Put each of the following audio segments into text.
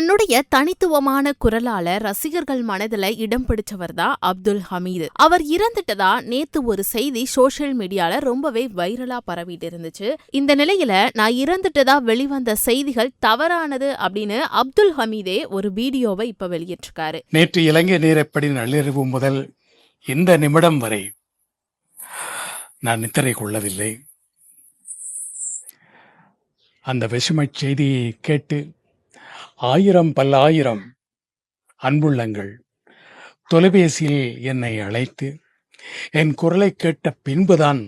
தன்னுடைய தனித்துவமான குரலால ரசிகர்கள் மனதில் இடம் பிடிச்சவர் தான் அப்துல் ஹமீது. அவர் இறந்துட்டதா நேத்து ஒரு செய்தி சோஷியல் மீடியால ரொம்பவே வைரலா பரவிட்டு இருந்துச்சு. இந்த நிலையில நான் இறந்துட்டதா வெளிவந்த செய்திகள் தவறானது அப்படின்னு அப்துல் ஹமீதே ஒரு வீடியோவை இப்ப வெளியிட்டிருக்காரு. நேற்று இலங்கை நேரப்படி நள்ளிரவு முதல் இந்த நிமிடம் வரை நான் நித்திரை கொள்ளவில்லை. அந்த விஷமச் செய்தியை கேட்டு ஆயிரம் பல்லாயிரம் அன்புள்ளங்கள். தொலைபேசியில் என்னை அழைத்து என் குரலை கேட்ட பின்புதான்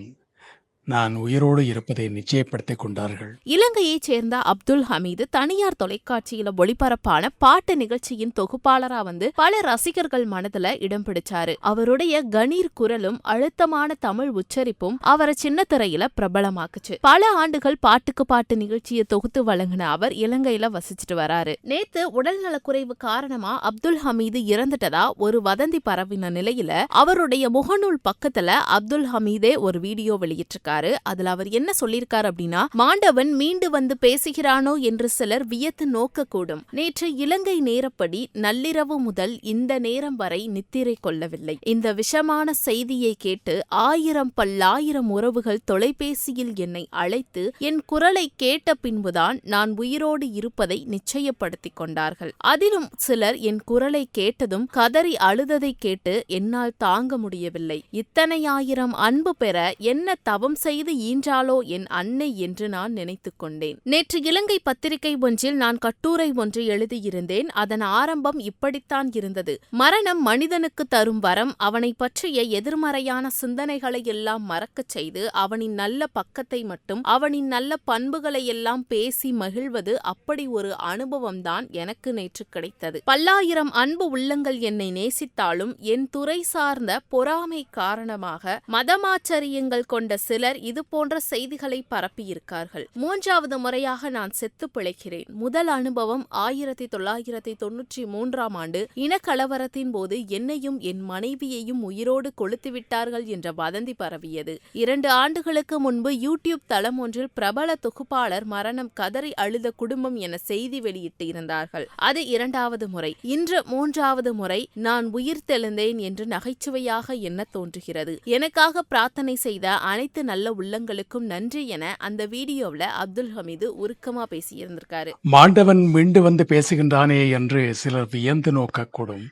நான் உயிரோடு இருப்பதை நிச்சயப்படுத்திக் கொண்டார்கள். இலங்கையைச் சேர்ந்த அப்துல் ஹமீது தனியார் தொலைக்காட்சியில ஒளிபரப்பான பாட்டு நிகழ்ச்சியின் தொகுப்பாளரா வந்து பல ரசிகர்கள் மனதுல இடம் பிடிச்சாரு. அவருடைய கணீர் குரலும் அழுத்தமான தமிழ் உச்சரிப்பும் அவரை சின்ன திரையில பிரபலமாக்குச்சு. பல ஆண்டுகள் பாட்டுக்கு பாட்டு நிகழ்ச்சியை தொகுத்து வழங்கின அவர் இலங்கையில வசிச்சுட்டு வராரு. நேத்து உடல்நலக்குறைவு காரணமா அப்துல் ஹமீது இறந்துட்டதா ஒரு வதந்தி பரவின நிலையில அவருடைய முகநூல் பக்கத்துல அப்துல் ஹமீதே ஒரு வீடியோ வெளியிட்டிருக்காரு. அதுல அவர் என்ன சொல்லியிருக்காரு அப்படின்னா மாண்டவன் மீண்டு வந்து பேசுகிறானோ என்று சிலர் வியத்து நோக்கக்கூடும். நேற்று இலங்கை நேரப்படி நள்ளிரவு முதல் இந்த நேரம் வரை நித்திரை கொள்ளவில்லை. இந்த விஷமான செய்தியை கேட்டு ஆயிரம் பல்லாயிரம் உறவுகள் தொலைபேசியில் என்னை அழைத்து என் குரலை கேட்ட பின்புதான் நான் உயிரோடு இருப்பதை நிச்சயப்படுத்திக் கொண்டார்கள். அதிலும் சிலர் என் குரலை கேட்டதும் கதறி அழுததை கேட்டு என்னால் தாங்க முடியவில்லை. இத்தனை ஆயிரம் அன்பு பெற என்ன தவம் செய்து ஈன்றாளோ என் அன்னை என்று நான் நினைத்துக் கொண்டேன். நேற்று இலங்கை பத்திரிகை ஒன்றில் நான் கட்டுரை ஒன்று எழுதியிருந்தேன். அதன் ஆரம்பம் இப்படித்தான் இருந்தது. மரணம் மனிதனுக்கு தரும் வரம் அவனை பற்றிய எதிர்மறையான சிந்தனைகளை எல்லாம் மறக்கச் செய்து அவனின் நல்ல பக்கத்தை மட்டும் அவனின் நல்ல பண்புகளை எல்லாம் பேசி மகிழ்வது அப்படி ஒரு அனுபவம்தான் எனக்கு நேற்று கிடைத்தது. பல்லாயிரம் அன்பு உள்ளங்கள் என்னை நேசித்தாலும் என் துறை சார்ந்த பொறாமை காரணமாக மதமாச்சரியங்கள் கொண்ட சிலர் இது போன்ற செய்திகளை பரப்பியிருக்கார்கள். மூன்றாவது முறையாக நான் செத்து பிழைக்கிறேன். முதல் அனுபவம் ஆயிரத்தி தொள்ளாயிரத்தி தொன்னூற்றி மூன்றாம் ஆண்டு இனக்கலவரத்தின் போது என்னையும் என் மனைவியையும் உயிரோடு கொளுத்துவிட்டார்கள் என்ற வதந்தி பரவியது. இரண்டு ஆண்டுகளுக்கு முன்பு யூடியூப் தளம் ஒன்றில் பிரபல தொகுப்பாளர் மரணம் கதறி அழுத குடும்பம் என செய்தி வெளியிட்டு இருந்தார்கள் அது இரண்டாவது முறை. இன்று மூன்றாவது முறை நான் உயிர் தெழுந்தேன் என்று நகைச்சுவையாக எண்ண தோன்றுகிறது. எனக்காக பிரார்த்தனை செய்த அனைத்து நல்ல உள்ளங்களுக்கும் நன்றி என அந்த வீடியோவில் அப்துல் ஹமீது உருக்கமாக பேசியிருந்திருக்காரு. மாண்டவன் மீண்டு வந்து பேசுகின்றானே என்று சிலர் வியந்து நோக்கக்கூடும்.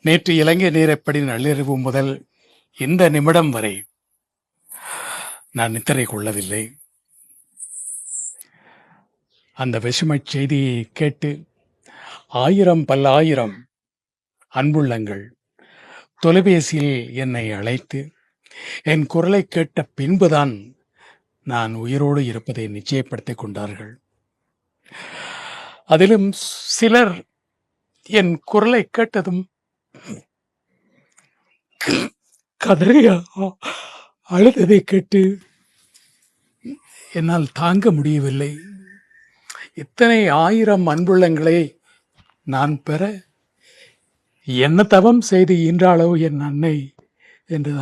நேற்று இலங்கை நேரப்படி நள்ளிரவு முதல் இந்த நிமிடம் வரை நான் நித்திரை கொள்ளவில்லை. அந்த விஷமச் செய்தியை கேட்டு ஆயிரம் பல்லாயிரம் அன்புள்ளங்கள் தொலைபேசியில் என்னை அழைத்து என் குரலை கேட்ட பின்புதான் நான் உயிரோடு இருப்பதை நிச்சயப்படுத்திக் கொண்டார்கள். அதிலும் சிலர் என் குரலை கேட்டதும் கதறியா அழுததை கேட்டு என்னால் தாங்க முடியவில்லை. இத்தனை ஆயிரம் அன்புள்ளங்களை நான் பெற என்ன தவம் செய்து ஈன்றாளோ என் அன்னை என்று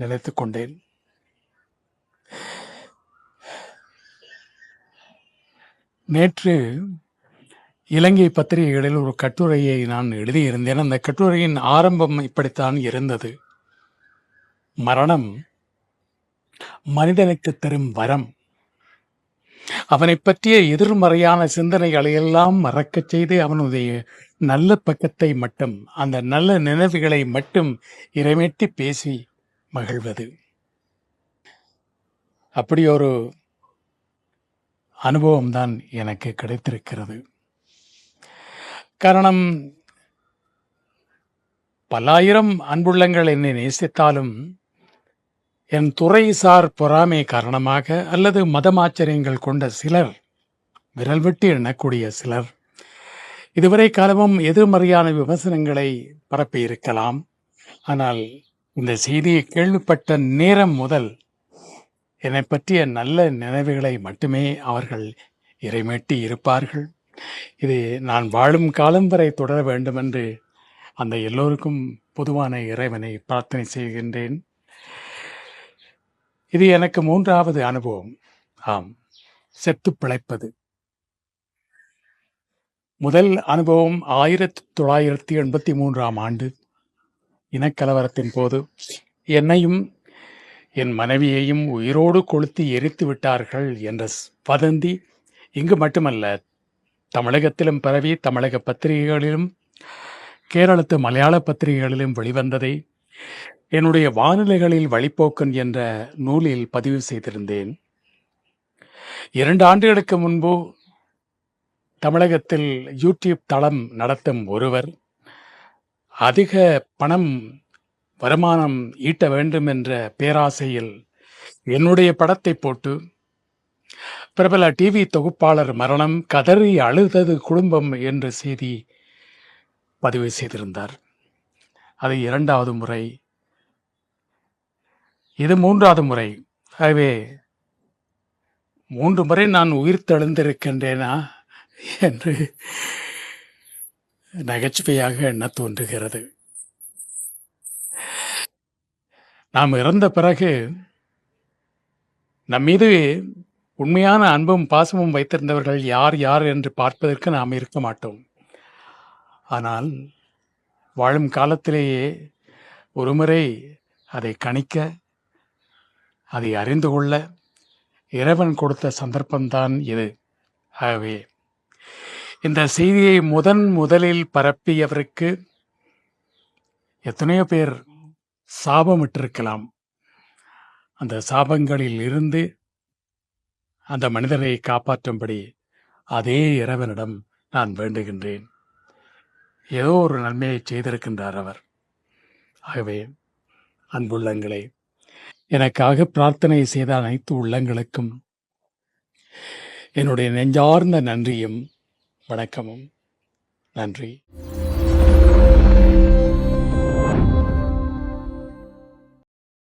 நினைத்து கொண்டேன். நேற்று இலங்கை பத்திரிகைகளில் ஒரு கட்டுரையை நான் எழுதியிருந்தேன். அந்த கட்டுரையின் ஆரம்பம் இப்படித்தான் இருந்தது. மரணம் மனிதனுக்கு தரும் வரம். அவனை பற்றிய எதிர்மறையான சிந்தனைகளை எல்லாம் மறக்கச் செய்து அவனுடைய நல்ல பக்கத்தை மட்டும் அந்த நல்ல நினைவுகளை மட்டும் இறைமேட்டி பேசி மகிழ்வது. அப்படி ஒரு அனுபவம்தான் எனக்கு கிடைத்திருக்கிறது. காரணம் பல்லாயிரம் அன்புள்ளங்கள் என்னை நேசித்தாலும் என் துறைசார் பொறாமை காரணமாக அல்லது மதமாச்சரியங்கள் கொண்ட சிலர் விரல் விட்டு எண்ணக்கூடிய சிலர் இதுவரை காலமும் எதிர்மறையான விமர்சனங்களை பரப்பியிருக்கலாம். ஆனால் இந்த செய்தியை கேள்விப்பட்ட நேரம் முதல் என்னை பற்றிய நல்ல நினைவுகளை மட்டுமே அவர்கள் இறைமேட்டி இருப்பார்கள். இது நான் வாழும் காலம் வரை தொடர வேண்டும் என்று அந்த எல்லோருக்கும் பொதுவான இறைவனை பிரார்த்தனை செய்கின்றேன். இது எனக்கு மூன்றாவது அனுபவம். ஆம் செத்து பிழைப்பது. முதல் அனுபவம் ஆயிரத்தி தொள்ளாயிரத்தி எண்பத்தி மூன்றாம் ஆண்டு. இனக்கலவரத்தின் போது என்னையும் என் மனைவியையும் உயிரோடு கொளுத்தி எரித்து விட்டார்கள் என்ற ஸ்- வதந்தி இங்கு மட்டுமல்ல தமிழகத்திலும் பரவி தமிழக பத்திரிகைகளிலும் கேரளத்து மலையாள பத்திரிகைகளிலும் வெளிவந்ததை என்னுடைய வானிலைகளில் வழிப்போக்கன் என்ற நூலில் பதிவு செய்திருந்தேன். இரண்டு ஆண்டுகளுக்கு முன்பு தமிழகத்தில் யூடியூப் தளம் நடத்தும் ஒருவர் அதிக பணம் வருமானம் ஈட்ட வேண்டும் என்ற பேராசையில் என்னுடைய படத்தை போட்டு பிரபல டிவி தொகுப்பாளர் மரணம் கதறி அழுதது குடும்பம் என்ற செய்தி பதிவு செய்திருந்தார். அது இரண்டாவது முறை. இது மூன்றாவது முறை. ஆகவே மூன்று முறை நான் உயிர் தெழுந்திருக்கின்றேனா என்று நகைச்சுவையாக எண்ண தோன்றுகிறது? நாம் இறந்த பிறகு நம் மீது உண்மையான அன்பும் பாசமும் வைத்திருந்தவர்கள் யார் யார் என்று பார்ப்பதற்கு நாம் இருக்க மாட்டோம். ஆனால் வாழும் காலத்திலேயே ஒருமுறை அதை கணிக்க அதை அறிந்து கொள்ள இறைவன் கொடுத்த சந்தர்ப்பம்தான் இது. ஆகவே இந்த செய்தியை முதன் முதலில் பரப்பியவருக்கு எத்தனையோ பேர் சாபமிட்டிருக்கலாம். அந்த சாபங்களில் இருந்து அந்த மனிதரை காப்பாற்றும்படி அதே இறைவனிடம் நான் வேண்டுகின்றேன். ஏதோ ஒரு நன்மையை செய்திருக்கின்றார் அவர். ஆகவே அன்புள்ளங்களே எனக்காக பிரார்த்தனை செய்த அனைத்து உள்ளங்களுக்கும் என்னுடைய நெஞ்சார்ந்த நன்றியும் வணக்கமும். நன்றி.